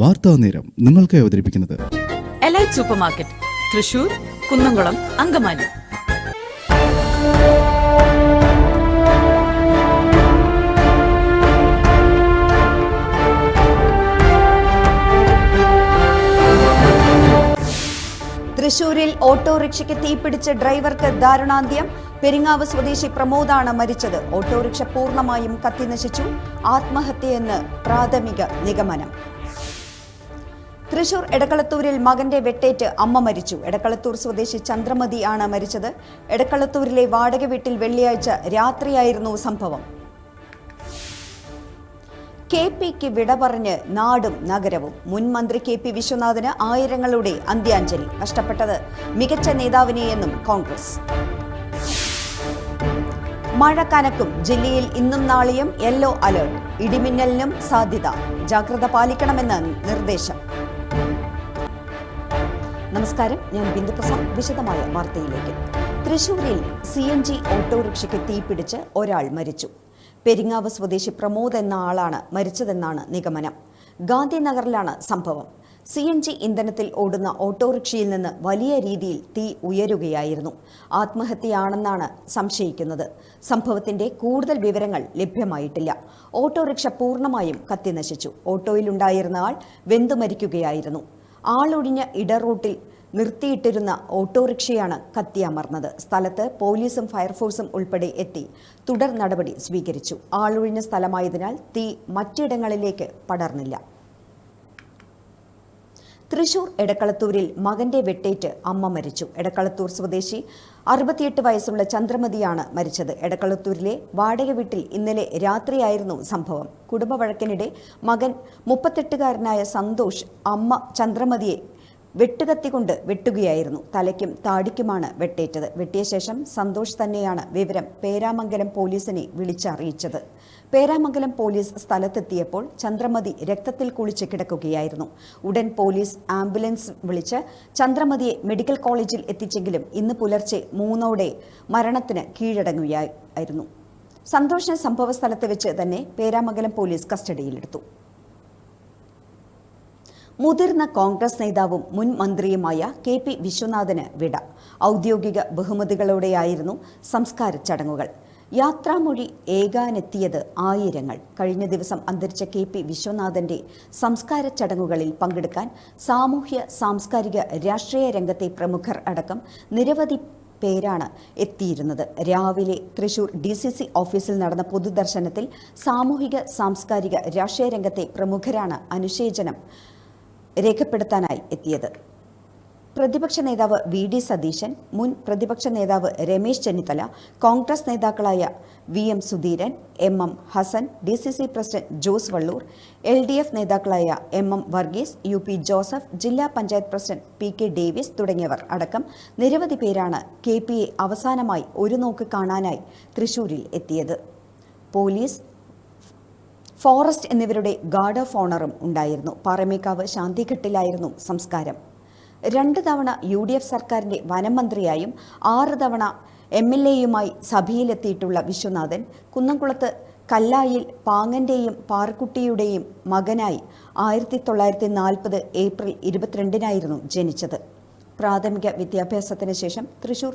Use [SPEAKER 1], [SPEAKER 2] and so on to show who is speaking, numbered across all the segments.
[SPEAKER 1] വാർത്താ നേരം നിങ്ങൾക്ക് അവതരിപ്പിക്കുന്നത്
[SPEAKER 2] elite super market Thrissur Kunnamkulam Angamaly
[SPEAKER 3] തൃശൂരിൽ ഓട്ടോറിക്ഷയ്ക്ക് തീപിടിച്ച് ഡ്രൈവർക്ക് ദാരുണാന്ത്യം പെരിങ്ങാവ് സ്വദേശി പ്രമോദാണ് മരിച്ചത് ഓട്ടോറിക്ഷ പൂർണ്ണമായും കത്തിനശിച്ചു ആത്മഹത്യയെന്ന് പ്രാഥമിക നിഗമനം തൃശൂർ എടക്കളത്തൂരിൽ മകന്റെ വെട്ടേറ്റ് അമ്മ മരിച്ചു എടക്കളത്തൂർ സ്വദേശി ചന്ദ്രമതി ആണ് മരിച്ചത് എടക്കളത്തൂരിലെ വാടക വീട്ടിൽ വെള്ളിയാഴ്ച രാത്രിയായിരുന്നു സംഭവം കെ പിക്ക് വിട പറഞ്ഞ് നാടും നഗരവും മുൻ മന്ത്രി കെ പി വിശ്വനാഥിന് ആയിരങ്ങളുടെ അന്ത്യാഞ്ജലി നഷ്ടപ്പെട്ടത് മികച്ച നേതാവിനെയെന്നും കോൺഗ്രസ് മഴ കനക്കും ജില്ലയിൽ ഇന്നും നാളെയും യെല്ലോ അലേർട്ട് ഇടിമിന്നലിനും സാധ്യത ജാഗ്രത പാലിക്കണമെന്ന് നിർദ്ദേശം നമസ്കാരം ഞാൻ ബിന്ദുപ്രസാദ് വിശദമായ വാർത്തയിലേക്ക് തൃശൂരിൽ സി എൻ ജി ഓട്ടോറിക്ഷയ്ക്ക് തീപിടിച്ച് ഒരാൾ മരിച്ചു പെരിങ്ങാവ് സ്വദേശി പ്രമോദ് എന്ന ആളാണ് മരിച്ചതെന്നാണ് നിഗമനം ഗാന്ധിനഗറിലാണ് സംഭവം സി എൻ ജി ഇന്ധനത്തിൽ ഓടുന്ന ഓട്ടോറിക്ഷയിൽ നിന്ന് വലിയ രീതിയിൽ തീ ഉയരുകയായിരുന്നു ആത്മഹത്യയാണെന്നാണ് സംശയിക്കുന്നത് സംഭവത്തിന്റെ കൂടുതൽ വിവരങ്ങൾ ലഭ്യമായിട്ടില്ല ഓട്ടോറിക്ഷ പൂർണ്ണമായും കത്തിനശിച്ചു ഓട്ടോയിലുണ്ടായിരുന്ന ആൾ വെന്തുമരിക്കുകയായിരുന്നു ആളൊഴിഞ്ഞ ഇടറൂട്ടിൽ നിർത്തിയിട്ടിരുന്ന ഓട്ടോറിക്ഷയാണ് കത്തിയമർന്നത് സ്ഥലത്ത് പോലീസും ഫയർഫോഴ്സും ഉൾപ്പെടെ എത്തി തുടർ നടപടി സ്വീകരിച്ചു ആളൊഴിഞ്ഞ സ്ഥലമായതിനാൽ തീ മറ്റിടങ്ങളിലേക്ക് പടർന്നില്ല തൃശൂർ എടക്കളത്തൂരിൽ മകന്റെ വെട്ടേറ്റ് അമ്മ മരിച്ചു എടക്കളത്തൂർ സ്വദേശി അറുപത്തിയെട്ട് വയസ്സുള്ള ചന്ദ്രമതിയാണ് മരിച്ചത് എടക്കളത്തൂരിലെ വാടക വീട്ടിൽ ഇന്നലെ രാത്രിയായിരുന്നു സംഭവം കുടുംബവഴക്കിനിടെ മകൻ മുപ്പത്തെട്ടുകാരനായ സന്തോഷ് അമ്മ ചന്ദ്രമതിയെ വെട്ടുകത്തി കൊണ്ട് വെട്ടുകയായിരുന്നു തലയ്ക്കും താടിക്കുമാണ് വെട്ടേറ്റത് വെട്ടിയ ശേഷം സന്തോഷ് തന്നെയാണ് വിവരം പേരാമംഗലം പോലീസിനെ വിളിച്ചറിയിച്ചത് പേരാമംഗലം പോലീസ് സ്ഥലത്തെത്തിയപ്പോൾ ചന്ദ്രമതി രക്തത്തിൽ കുളിച്ച് കിടക്കുകയായിരുന്നു ഉടൻ പോലീസ് ആംബുലൻസ് വിളിച്ച് ചന്ദ്രമതിയെ മെഡിക്കൽ കോളേജിൽ എത്തിച്ചെങ്കിലും ഇന്ന് പുലർച്ചെ മൂന്നോടെ മരണത്തിന് കീഴടങ്ങുകയായിരുന്നു സന്തോഷിനെ സംഭവ സ്ഥലത്ത് വെച്ച് തന്നെ പേരാമംഗലം പോലീസ് കസ്റ്റഡിയിലെടുത്തു മുതിർന്ന കോൺഗ്രസ് നേതാവും മുൻ മന്ത്രിയുമായ കെ പി വിശ്വനാഥന് വിട ഔദ്യോഗിക ബഹുമതികളോടെയായിരുന്നു സംസ്കാര ചടങ്ങുകൾ യാത്രാമൊഴി ഏകാനെത്തിയത് ആയിരങ്ങൾ കഴിഞ്ഞ ദിവസം അന്തരിച്ച കെ പി വിശ്വനാഥന്റെ സംസ്കാര ചടങ്ങുകളിൽ പങ്കെടുക്കാൻ സാമൂഹ്യ സാംസ്കാരിക രാഷ്ട്രീയ രംഗത്തെ പ്രമുഖർ അടക്കം നിരവധി പേരാണ് എത്തിയിരുന്നത് രാവിലെ തൃശൂർ ഡി സി സി ഓഫീസിൽ നടന്ന പൊതുദർശനത്തിൽ സാമൂഹിക സാംസ്കാരിക രാഷ്ട്രീയ രംഗത്തെ പ്രമുഖരാണ് അനുശേചനം രേഖപ്പെടുത്താനായി എത്തിയത് പ്രതിപക്ഷ നേതാവ് വി ഡി സതീശൻ മുൻ പ്രതിപക്ഷ നേതാവ് രമേശ് ചെന്നിത്തല കോൺഗ്രസ് നേതാക്കളായ V M Sudheeran M M Hassan D C C president Jose Vallur L D F നേതാക്കളായ M M Varghese U P Joseph ജില്ലാ panchayat president P K Davis തുടങ്ങിയവർ അടക്കം നിരവധി പേരാണ് കെ പി എ അവസാനമായി ഒരു നോക്ക് കാണാനായി തൃശൂരിൽ എത്തിയത് പോലീസ് ഫോറസ്റ്റ് എന്നിവരുടെ ഗാർഡ് ഓഫ് ഓണറും ഉണ്ടായിരുന്നു പാറമേക്കാവ് ശാന്തിഘട്ടിലായിരുന്നു സംസ്കാരം രണ്ട് തവണ യു ഡി എഫ് സർക്കാരിന്റെ വനമന്ത്രിയായും ആറ് തവണ എം എൽ എയുമായി സഭയിലെത്തിയിട്ടുള്ള വിശ്വനാഥൻ കുന്നംകുളത്ത് കല്ലായിൽ പാങ്ങന്റെയും പാർക്കുട്ടിയുടെയും മകനായി ആയിരത്തി തൊള്ളായിരത്തി നാൽപ്പത് ഏപ്രിൽ ഇരുപത്തിരണ്ടിനായിരുന്നു ജനിച്ചത് പ്രാഥമിക വിദ്യാഭ്യാസത്തിന് ശേഷം തൃശൂർ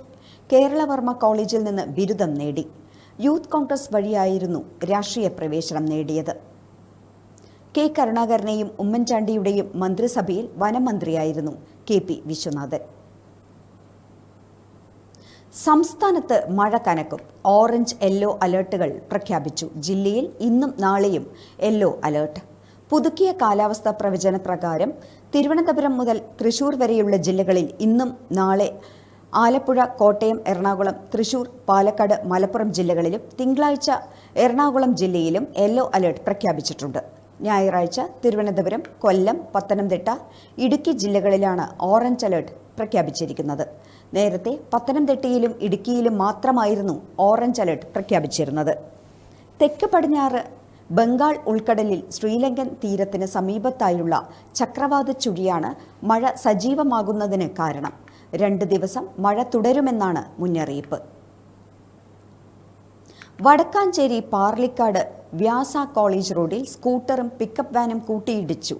[SPEAKER 3] കേരളവർമ്മ കോളേജിൽ നിന്ന് ബിരുദം നേടി യൂത്ത് കോൺഗ്രസ് വഴിയായിരുന്നു രാഷ്ട്രീയ പ്രവേശനം നേടിയത് കെ കരുണാകരനെയും ഉമ്മൻചാണ്ടിയുടെയും മന്ത്രിസഭയിൽ വനമന്ത്രിയായിരുന്നു കെ പി വിശ്വനാഥൻ സംസ്ഥാനത്ത് മഴ കനക്കും ഓറഞ്ച് യെല്ലോ അലേർട്ടുകൾ പ്രഖ്യാപിച്ചു ജില്ലയിൽ ഇന്നും നാളെയും യെല്ലോ അലേർട്ട് പുതുക്കിയ കാലാവസ്ഥാ പ്രവചന പ്രകാരം തിരുവനന്തപുരം മുതൽ തൃശൂർ വരെയുള്ള ജില്ലകളിൽ ഇന്നും നാളെ ആലപ്പുഴ കോട്ടയം എറണാകുളം തൃശൂർ പാലക്കാട് മലപ്പുറം ജില്ലകളിലും തിങ്കളാഴ്ച എറണാകുളം ജില്ലയിലും യെല്ലോ അലേർട്ട് പ്രഖ്യാപിച്ചിട്ടുണ്ട് ഞായറാഴ്ച തിരുവനന്തപുരം കൊല്ലം പത്തനംതിട്ട ഇടുക്കി ജില്ലകളിലാണ് ഓറഞ്ച് അലേർട്ട് പ്രഖ്യാപിച്ചിരിക്കുന്നത് നേരത്തെ പത്തനംതിട്ടയിലും ഇടുക്കിയിലും മാത്രമായിരുന്നു ഓറഞ്ച് അലേർട്ട് പ്രഖ്യാപിച്ചിരുന്നത് തെക്ക് പടിഞ്ഞാറ് ബംഗാൾ ഉൾക്കടലിൽ ശ്രീലങ്കൻ തീരത്തിന് സമീപത്തായുള്ള ചക്രവാത ചുഴിയാണ് മഴ സജീവമാകുന്നതിന് കാരണം രണ്ട് ദിവസം മഴ തുടരുമെന്നാണ് മുന്നറിയിപ്പ് വടക്കാഞ്ചേരി പാർലിക്കാട് വ്യാസ കോളേജ് റോഡിൽ സ്കൂട്ടറും പിക്കപ്പ് വാനും കൂട്ടിയിടിച്ചു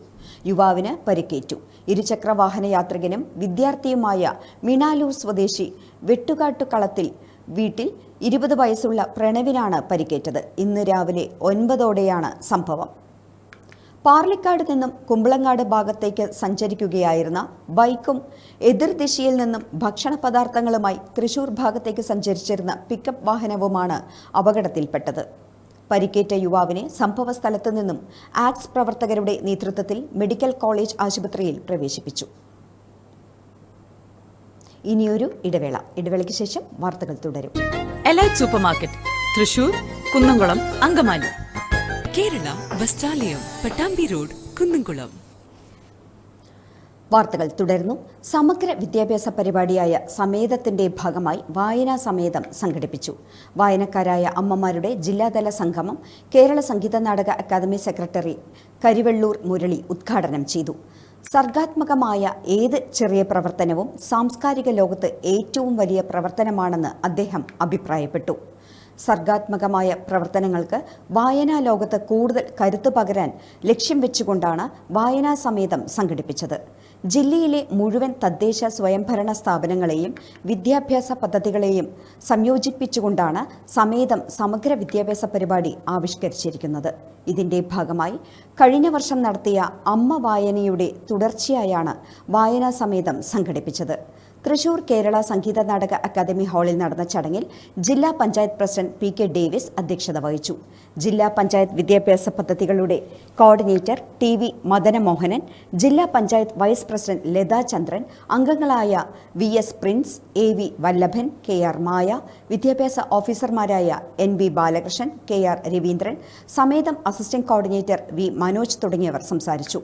[SPEAKER 3] യുവാവിന് പരിക്കേറ്റു ഇരുചക്രവാഹന യാത്രികനും വിദ്യാർത്ഥിയുമായ മിനാലൂർ സ്വദേശി വെട്ടുകാട്ടുകളത്തിൽ വീട്ടിൽ ഇരുപത് വയസ്സുള്ള പ്രണവിനാണ് പരിക്കേറ്റത് ഇന്ന് രാവിലെ ഒൻപതോടെയാണ് സംഭവം പാർലിക്കാട് നിന്നും കുമ്പളങ്ങാട് ഭാഗത്തേക്ക് സഞ്ചരിക്കുകയായിരുന്ന ബൈക്കും എതിർദിശയിൽ നിന്നും ഭക്ഷണ പദാർത്ഥങ്ങളുമായി തൃശൂർ ഭാഗത്തേക്ക് സഞ്ചരിച്ചിരുന്ന പിക്കപ്പ് വാഹനവുമാണ് അപകടത്തിൽപ്പെട്ടത് പരിക്കേറ്റ യുവാവിനെ സംഭവസ്ഥലത്ത് നിന്നും ആക്സ് പ്രവർത്തകരുടെ നേതൃത്വത്തിൽ മെഡിക്കൽ കോളേജ് ആശുപത്രിയിൽ പ്രവേശിപ്പിച്ചു ഇനിയൊരു ഇടവേള ഇടവേളയ്ക്ക് ശേഷം വാർത്തകൾ തുടരും
[SPEAKER 2] elite supermarket Thrissur Kunnamkulam Angamaly Kerala Vasthralayam Pattambi road Kunnamkulam
[SPEAKER 3] വാർത്തകൾ തുടരുന്നു സമഗ്ര വിദ്യാഭ്യാസ പരിപാടിയായ സമേതത്തിന്റെ ഭാഗമായി വായനാ സമേതം സംഘടിപ്പിച്ചു വായനക്കാരായ അമ്മമാരുടെ ജില്ലാതല സംഗമം കേരള സംഗീത നാടക അക്കാദമി സെക്രട്ടറി കരിവെള്ളൂർ മുരളി ഉദ്ഘാടനം ചെയ്തു സർഗാത്മകമായ ഏത് ചെറിയ പ്രവർത്തനവും സാംസ്കാരിക ലോകത്ത് ഏറ്റവും വലിയ പ്രവർത്തനമാണെന്ന് അദ്ദേഹം അഭിപ്രായപ്പെട്ടു സർഗാത്മകമായ പ്രവർത്തനങ്ങൾക്ക് വായനാ ലോകത്ത് കൂടുതൽ കരുത്ത് പകരാൻ ലക്ഷ്യം വെച്ചുകൊണ്ടാണ് വായനാ സമേതം സംഘടിപ്പിച്ചത് ജില്ലയിലെ മുഴുവൻ തദ്ദേശ സ്വയംഭരണ സ്ഥാപനങ്ങളെയും വിദ്യാഭ്യാസ പദ്ധതികളെയും സംയോജിപ്പിച്ചുകൊണ്ടാണ് സമേതം സമഗ്ര വിദ്യാഭ്യാസ പരിപാടി ആവിഷ്കരിച്ചിരിക്കുന്നത് ഇതിന്റെ ഭാഗമായി കഴിഞ്ഞ വർഷം നടത്തിയ അമ്മ വായനയുടെ തുടർച്ചയായാണ് വായനാ സമേതം സംഘടിപ്പിച്ചത് തൃശൂർ കേരള സംഗീത നാടക അക്കാദമി ഹാളിൽ നടന്ന ചടങ്ങിൽ ജില്ലാ panchayat president P K Davis അധ്യക്ഷത വഹിച്ചു ജില്ലാ പഞ്ചായത്ത് വിദ്യാഭ്യാസ പദ്ധതികളുടെ കോർഡിനേറ്റർ ടി വി മദനമോഹനൻ ജില്ലാ പഞ്ചായത്ത് വൈസ് പ്രസിഡന്റ് ലതാ ചന്ദ്രൻ അംഗങ്ങളായ V S Prince A V Vallabhan K R Maya വിദ്യാഭ്യാസ ഓഫീസർമാരായ N B Balakrishnan K R Raveendran സമേതം assistant coordinator V Manoj തുടങ്ങിയവർ സംസാരിച്ചു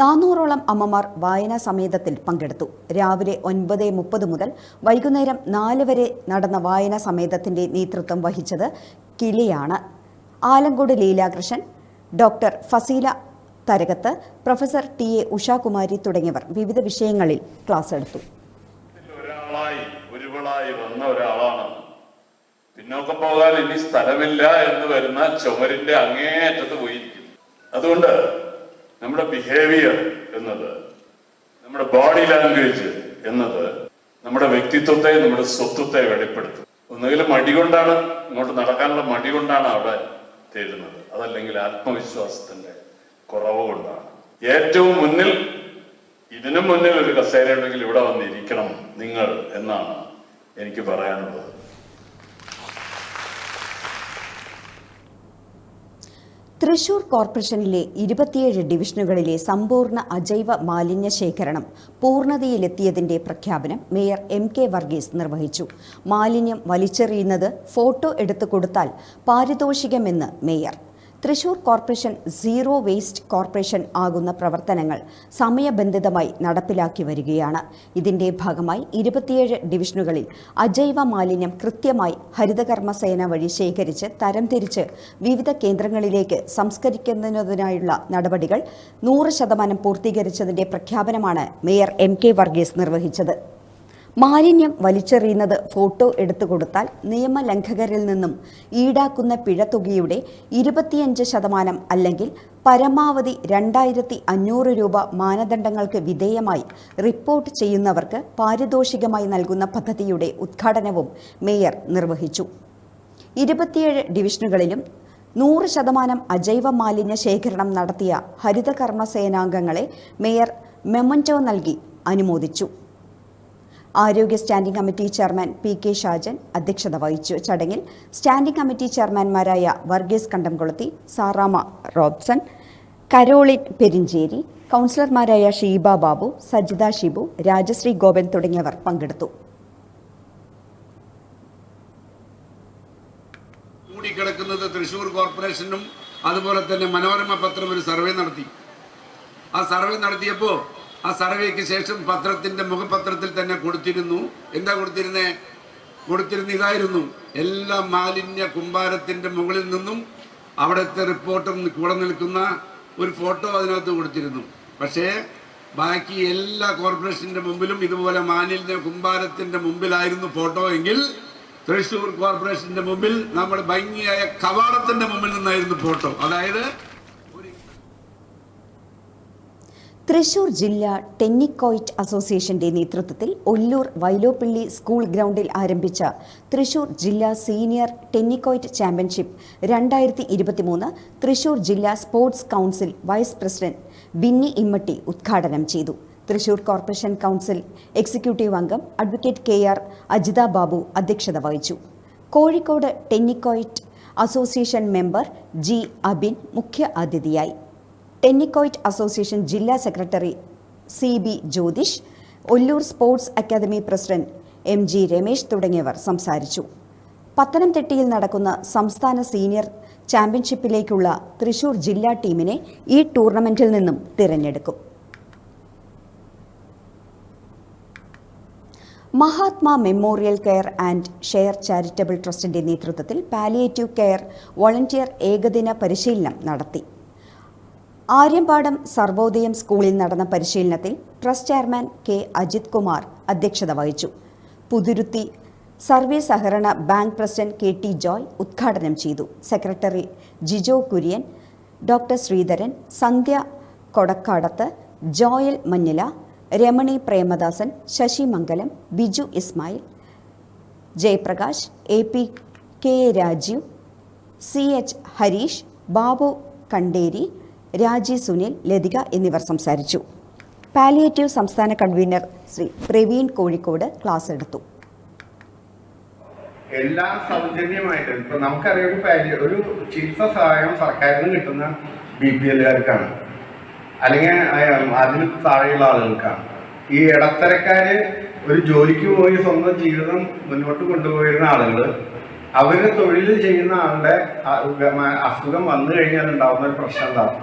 [SPEAKER 3] നാനൂറോളം അമ്മമാർ വായനാ സമേതത്തിൽ പങ്കെടുത്തു രാവിലെ ഒൻപത് മുപ്പത് മുതൽ വൈകുന്നേരം നാല് വരെ നടന്ന വായനാ സമേതത്തിന്റെ നേതൃത്വം വഹിച്ചത് കിളിയാണ് Alankode Leelakrishnan doctor Fazeela Tharakath professor T A Ushakumari തുടങ്ങിയവർ വിവിധ വിഷയങ്ങളിൽ ക്ലാസ് എടുത്തു
[SPEAKER 4] ഒരാളായി ഒരുവളായി വന്ന ഒരാളാണ് പിന്നോക്കം പോകാൻ ഇനി സ്ഥലമില്ല എന്ന് വരുന്ന ചുമരിന്റെ അങ്ങേയറ്റത്ത് പോയിരിക്കും അതുകൊണ്ട് നമ്മുടെ ബിഹേവിയർ എന്നത് നമ്മുടെ ബോഡി ലാംഗ്വേജ് എന്നത് നമ്മുടെ വ്യക്തിത്വത്തെ നമ്മുടെ സ്വത്വത്തെ വെളിപ്പെടുത്തും ഒന്നുകിൽ മടി കൊണ്ടാണ് ഇങ്ങോട്ട് നടക്കാനുള്ള മടി കൊണ്ടാണ് അവിടെ തേടുന്നത് അതല്ലെങ്കിൽ ആത്മവിശ്വാസത്തിന്റെ കുറവ് കൊണ്ടാണ് ഏറ്റവും മുന്നിൽ ഇതിനു മുന്നിൽ ഒരു കസേര ഉണ്ടെങ്കിൽ ഇവിടെ വന്നിരിക്കണം നിങ്ങൾ എന്നാണ് എനിക്ക് പറയാനുള്ളത്
[SPEAKER 3] തൃശൂർ കോർപ്പറേഷനിലെ ഇരുപത്തിയേഴ് ഡിവിഷനുകളിലെ സമ്പൂർണ്ണ അജൈവ മാലിന്യ ശേഖരണം പൂർണ്ണതയിലെത്തിയതിന്റെ പ്രഖ്യാപനം മേയർ എം കെ വർഗീസ് നിർവഹിച്ചു മാലിന്യം വലിച്ചെറിയുന്നത് ഫോട്ടോ എടുത്തു കൊടുത്താൽ പാരിതോഷികമെന്ന് mayor Thrissur corporation zero waste corporation ആകുന്ന പ്രവർത്തനങ്ങൾ സമയബന്ധിതമായി നടപ്പിലാക്കി വരികയാണ് ഇതിന്റെ ഭാഗമായി ഇരുപത്തിയേഴ് ഡിവിഷനുകളിൽ അജൈവ മാലിന്യം കൃത്യമായി ഹരിതകർമ്മസേന വഴി ശേഖരിച്ച് തരംതിരിച്ച് വിവിധ കേന്ദ്രങ്ങളിലേക്ക് സംസ്കരിക്കുന്നതിനായുള്ള നടപടികൾ നൂറ് ശതമാനം പൂർത്തീകരിച്ചതിന്റെ പ്രഖ്യാപനമാണ് മേയർ എം കെ വർഗീസ് നിർവഹിച്ചത് മാലിന്യം വലിച്ചെറിയുന്നത് ഫോട്ടോ എടുത്തു കൊടുത്താൽ നിയമലംഘകരിൽ നിന്നും ഈടാക്കുന്ന പിഴത്തുകയുടെ ഇരുപത്തിയഞ്ച് ശതമാനം അല്ലെങ്കിൽ പരമാവധി രണ്ടായിരത്തി അഞ്ഞൂറ് രൂപ മാനദണ്ഡങ്ങൾക്ക് വിധേയമായി റിപ്പോർട്ട് ചെയ്യുന്നവർക്ക് പാരിതോഷികമായി നൽകുന്ന പദ്ധതിയുടെ ഉദ്ഘാടനവും മേയർ നിർവഹിച്ചു ഇരുപത്തിയേഴ് ഡിവിഷനുകളിലും നൂറ് ശതമാനം അജൈവ മാലിന്യ ശേഖരണം നടത്തിയ ഹരിതകർമ്മ സേനാംഗങ്ങളെ മേയർ മെമൻറ്റോ നൽകി അനുമോദിച്ചു ആരോഗ്യ standing committee chairman P K Shajan അധ്യക്ഷത വഹിച്ചു ചടങ്ങിൽ സ്റ്റാൻഡിംഗ് കമ്മിറ്റി ചെയർമാൻമാരായ വർഗീസ് കണ്ടംകുളത്തി സാറാമ റോബ്സൺ കരോളിൻ പെരിഞ്ചേരി കൗൺസിലർമാരായ ഷീബ ബാബു സജിത ഷിബു രാജശ്രീ ഗോപൻ തുടങ്ങിയവർ പങ്കെടുത്തു
[SPEAKER 5] കൂടിക്കിടക്കുന്നത് തൃശൂർ കോർപ്പറേഷനും അതുപോലെ തന്നെ മനോരമ പത്രം ഒരു സർവേ നടത്തി ആ സർവേ നടത്തിയപ്പോൾ ആ സർവേക്ക് ശേഷം പത്രത്തിന്റെ മുഖപത്രത്തിൽ തന്നെ കൊടുത്തിരുന്നു എന്താ കൊടുത്തിരുന്നേ കൊടുത്തിരുന്ന ഇതായിരുന്നു എല്ലാ മാലിന്യ കുമ്പാരത്തിന്റെ മുകളിൽ നിന്നും അവിടുത്തെ റിപ്പോർട്ടും കൂടെ നിൽക്കുന്ന ഒരു ഫോട്ടോ അതിനകത്ത് കൊടുത്തിരുന്നു പക്ഷേ ബാക്കി എല്ലാ കോർപ്പറേഷന്റെ മുമ്പിലും ഇതുപോലെ മാലിന്യ കുമ്പാരത്തിന്റെ മുമ്പിലായിരുന്നു ഫോട്ടോ എങ്കിൽ തൃശൂർ കോർപ്പറേഷന്റെ മുമ്പിൽ നമ്മൾ ഭംഗിയായ കവാടത്തിന്റെ മുമ്പിൽ നിന്നായിരുന്നു ഫോട്ടോ അതായത്
[SPEAKER 3] തൃശൂർ ജില്ലാ ടെന്നിക്കോയിറ്റ് അസോസിയേഷന്റെ നേതൃത്വത്തിൽ ഒല്ലൂർ വൈലോപ്പിള്ളി സ്കൂൾ ഗ്രൗണ്ടിൽ ആരംഭിച്ച തൃശൂർ ജില്ലാ സീനിയർ ടെന്നിക്കോയിറ്റ് ചാമ്പ്യൻഷിപ്പ് രണ്ടായിരത്തി ഇരുപത്തിമൂന്ന് തൃശൂർ ജില്ലാ sports council vice president Binny Immatty ഉദ്ഘാടനം ചെയ്തു തൃശൂർ കോർപ്പറേഷൻ കൗൺസിൽ എക്സിക്യൂട്ടീവ് അംഗം advocate K R Ajitha Babu അധ്യക്ഷത വഹിച്ചു Kozhikode tennikoit association member G Abin മുഖ്യ അതിഥിയായി ടെന്നിക്കോയിറ്റ് അസോസിയേഷൻ ജില്ലാ secretary C B Jyothish Ollur sports academy president M G Ramesh തുടങ്ങിയവർ സംസാരിച്ചു പത്തനംതിട്ടയിൽ നടക്കുന്ന സംസ്ഥാന സീനിയർ ചാമ്പ്യൻഷിപ്പിലേക്കുള്ള തൃശൂർ ജില്ലാ ടീമിനെ ഈ ടൂർണമെന്റിൽ നിന്നും തിരഞ്ഞെടുക്കും Mahatma memorial care and share charitable ട്രസ്റ്റിന്റെ നേതൃത്വത്തിൽ പാലിയേറ്റീവ് കെയർ വോളണ്ടിയർ ഏകദിന പരിശീലനം നടത്തി ആര്യമ്പാടം സർവോദയം സ്കൂളിൽ നടന്ന പരിശീലനത്തിൽ trust chairman K Ajith Kumar അധ്യക്ഷത വഹിച്ചു പുതുരുത്തി സർവീസ് സഹകരണ bank president K T Joy ഉദ്ഘാടനം ചെയ്തു secretary Jijo Kurian doctor Sreedharan Sandhya Kodakkadath Joel Manjila Ramani Premadasan Sasi Mangalam Biju Ismail Jayaprakash A P K Rajeev C H Hareesh Babu Kanderi Raji Sunil Lathika എന്നിവർ സംസാരിച്ചു പാലിയേറ്റീവ് സംസ്ഥാന കൺവീനർ ശ്രീ പ്രവീൺ കോഴിക്കോട് ക്ലാസ് എടുത്തു
[SPEAKER 6] എല്ലാം സൗജന്യമായിട്ടും ഇപ്പൊ നമുക്കറിയാം ഒരു ചികിത്സ സഹായം സർക്കാരിൽ നിന്ന് കിട്ടുന്ന ബി പി എല്ലുകാർക്കാണ് അല്ലെങ്കിൽ അതിന് താഴെയുള്ള ആളുകൾക്കാണ് ഈ ഇടത്തരക്കാര് ഒരു ജോലിക്ക് പോയി സ്വന്തം ജീവിതം മുന്നോട്ട് കൊണ്ടുപോയിരുന്ന ആളുകൾ അവര് തൊഴിൽ ചെയ്യുന്ന ആളുടെ അസുഖം വന്നു കഴിഞ്ഞാൽ ഉണ്ടാവുന്ന ഒരു പ്രശ്നം എന്താണ്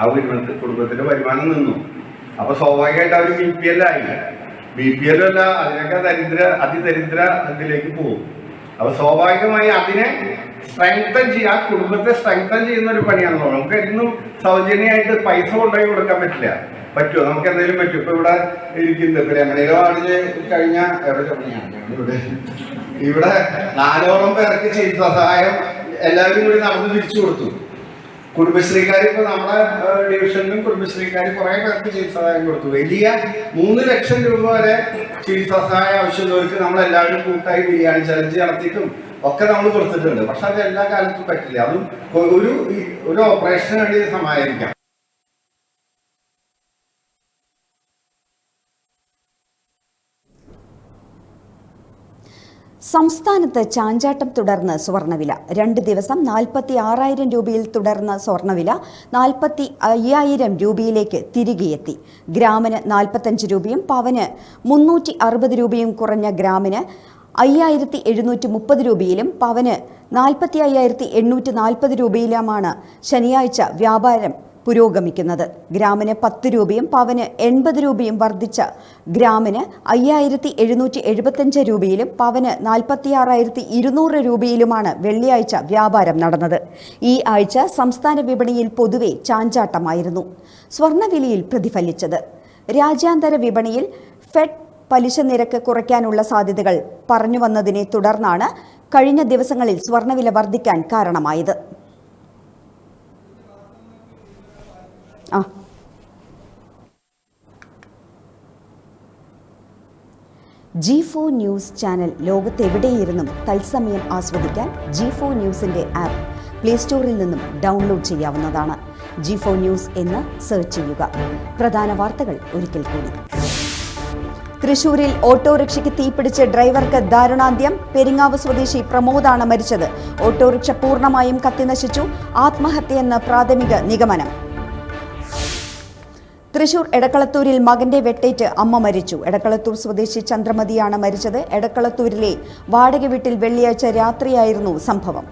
[SPEAKER 6] ആ കുടുംബത്തിൽ കുടുംബത്തിന്റെ വരുമാനം നിന്നു അപ്പൊ സ്വാഭാവികമായിട്ട് അവർ ബി പി എൽ ആയില്ല ബി പി എൽ അല്ല അതിനൊക്കെ ദരിദ്ര അതിദരിദ്ര ഇതിലേക്ക് പോകും അപ്പൊ സ്വാഭാവികമായി അതിനെ സ്ട്രെങ്തൻ ചെയ്യുക ആ കുടുംബത്തെ സ്ട്രെങ്തൻ ചെയ്യുന്ന ഒരു പണിയാണ് നമുക്ക് എന്നും സൗജന്യമായിട്ട് പൈസ കൊണ്ടുപോയി കൊടുക്കാൻ പറ്റില്ല പറ്റുമോ നമുക്ക് എന്തെങ്കിലും പറ്റും ഇപ്പൊ ഇവിടെ ഇരിക്കുന്നത് ഇപ്പൊ രമണീര ആണെങ്കിൽ കഴിഞ്ഞ ഇവിടെ ഇവിടെ നാലോളം പേർക്ക് ചെയ്ത സഹായം എല്ലാവരും കൂടി നടന്നു തിരിച്ചു കൊടുത്തു കുടുംബശ്രീക്കാർ ഇപ്പൊ നമ്മുടെ ഡിവിഷനിലും കുടുംബശ്രീക്കാർ കുറെ പേർക്ക് ചികിത്സാസഹായം കൊടുത്തു വലിയ മൂന്ന് ലക്ഷം രൂപ വരെ ചികിത്സാസഹായം ആവശ്യമുള്ളവർക്ക് നമ്മൾ എല്ലാവരും കൂട്ടായി ബിരിയാണി ചലഞ്ച് നടത്തിയിട്ടും ഒക്കെ നമ്മൾ കൊടുത്തിട്ടുണ്ട് പക്ഷെ അത് എല്ലാ കാലത്തും പറ്റില്ല അതും ഒരു ഒരു ഓപ്പറേഷന് വേണ്ടി സമാഹരിക്കാം
[SPEAKER 3] സംസ്ഥാനത്ത് ചാഞ്ചാട്ടം തുടർന്ന് സ്വർണ്ണവില രണ്ട് ദിവസം നാൽപ്പത്തി ആറായിരം രൂപയിൽ തുടർന്ന സ്വർണ്ണവില നാൽപ്പത്തി അയ്യായിരം രൂപയിലേക്ക് തിരികെയെത്തി ഗ്രാമിന് നാൽപ്പത്തഞ്ച് രൂപയും പവന് മുന്നൂറ്റി അറുപത് രൂപയും കുറഞ്ഞ ഗ്രാമിന് അയ്യായിരത്തി എഴുന്നൂറ്റി മുപ്പത് രൂപയിലും പവന് നാൽപ്പത്തി അയ്യായിരത്തി എണ്ണൂറ്റി നാൽപ്പത് രൂപയിലുമാണ് ശനിയാഴ്ച വ്യാപാരം പുരോഗമിക്കുന്നത് ഗ്രാമിന് പത്ത് രൂപയും പവന് എൺപത് രൂപയും വർദ്ധിച്ച ഗ്രാമിന് അയ്യായിരത്തി എഴുന്നൂറ്റി എഴുപത്തഞ്ച് രൂപയിലും പവന് നാൽപ്പത്തിയാറായിരത്തി ഇരുന്നൂറ് രൂപയിലുമാണ് വെള്ളിയാഴ്ച വ്യാപാരം നടന്നത് ഈ ആഴ്ച സംസ്ഥാന വിപണിയിൽ പൊതുവെ ചാഞ്ചാട്ടമായിരുന്നു സ്വർണ്ണവിലയിൽ പ്രതിഫലിച്ചത് രാജ്യാന്തര വിപണിയിൽ ഫെഡ് പലിശ നിരക്ക് കുറയ്ക്കാനുള്ള സാധ്യതകൾ പറഞ്ഞു വന്നതിനെ തുടർന്നാണ് കഴിഞ്ഞ ദിവസങ്ങളിൽ സ്വർണ്ണവില വർദ്ധിക്കാൻ കാരണമായത് 啊。ജി ജി ഫോർ ന്യൂസ് ചാനൽ ലോകത്തെവിടെയിരുന്നും തത്സമയം ആസ്വദിക്കാൻ ജി ഫോർ ന്യൂസിൻ്റെ ആപ്പ് പ്ലേ സ്റ്റോറിൽ നിന്നും ഡൗൺലോഡ് ചെയ്യാവുന്നതാണ് ജി ഫോർ ന്യൂസ് എന്ന് സെർച്ച് ചെയ്യുക പ്രധാന വാർത്തകൾ ഒരിക്കൽ കൂടി തൃശൂരിൽ ഓട്ടോറിക്ഷയ്ക്ക് തീപിടിച്ച് ഡ്രൈവർക്ക് ദാരുണാന്ത്യം പെരിങ്ങാവ് സ്വദേശി പ്രമോദാണ് മരിച്ചത് ഓട്ടോറിക്ഷ പൂർണ്ണമായും കത്തിനശിച്ചു ആത്മഹത്യയെന്ന് പ്രാഥമിക നിഗമനം തൃശൂർ എടക്കളത്തൂരിൽ മകന്റെ വെട്ടേറ്റ് അമ്മ മരിച്ചു എടക്കളത്തൂർ സ്വദേശി ചന്ദ്രമതിയാണ് മരിച്ചത് എടക്കളത്തൂരിലെ വാടക വീട്ടിൽ വെള്ളിയാഴ്ച രാത്രിയായിരുന്നു സംഭവം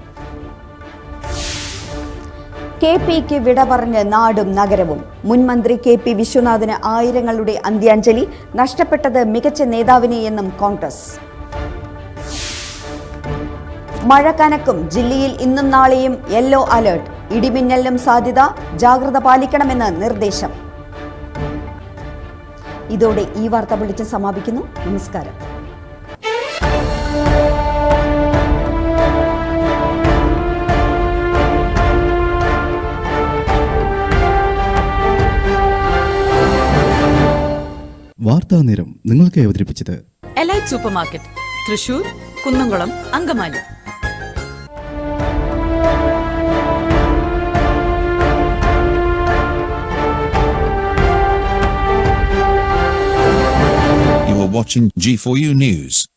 [SPEAKER 3] കെ പിക്ക് വിട പറഞ്ഞ് നാടും നഗരവും മുൻമന്ത്രി കെ പി വിശ്വനാഥിന് ആയിരങ്ങളുടെ അന്ത്യാഞ്ജലി നഷ്ടപ്പെട്ടത് മികച്ച നേതാവിനെയെന്നും എന്നും കോൺഗ്രസ് മഴ കനക്കും ജില്ലയിൽ ഇന്നും നാളെയും യെല്ലോ അലേർട്ട് ഇടിമിന്നലിനും സാധ്യത ജാഗ്രത പാലിക്കണമെന്ന് നിർദ്ദേശം ഇതോടെ ഈ വാർത്താ വിളിച്ച് സമാപിക്കുന്നു നമസ്കാരം
[SPEAKER 2] വാർത്താ നേരം നിങ്ങൾക്ക് അവതരിപ്പിച്ചത് elite supermarket Thrissur Kunnamkulam Angamaly watching G4U News.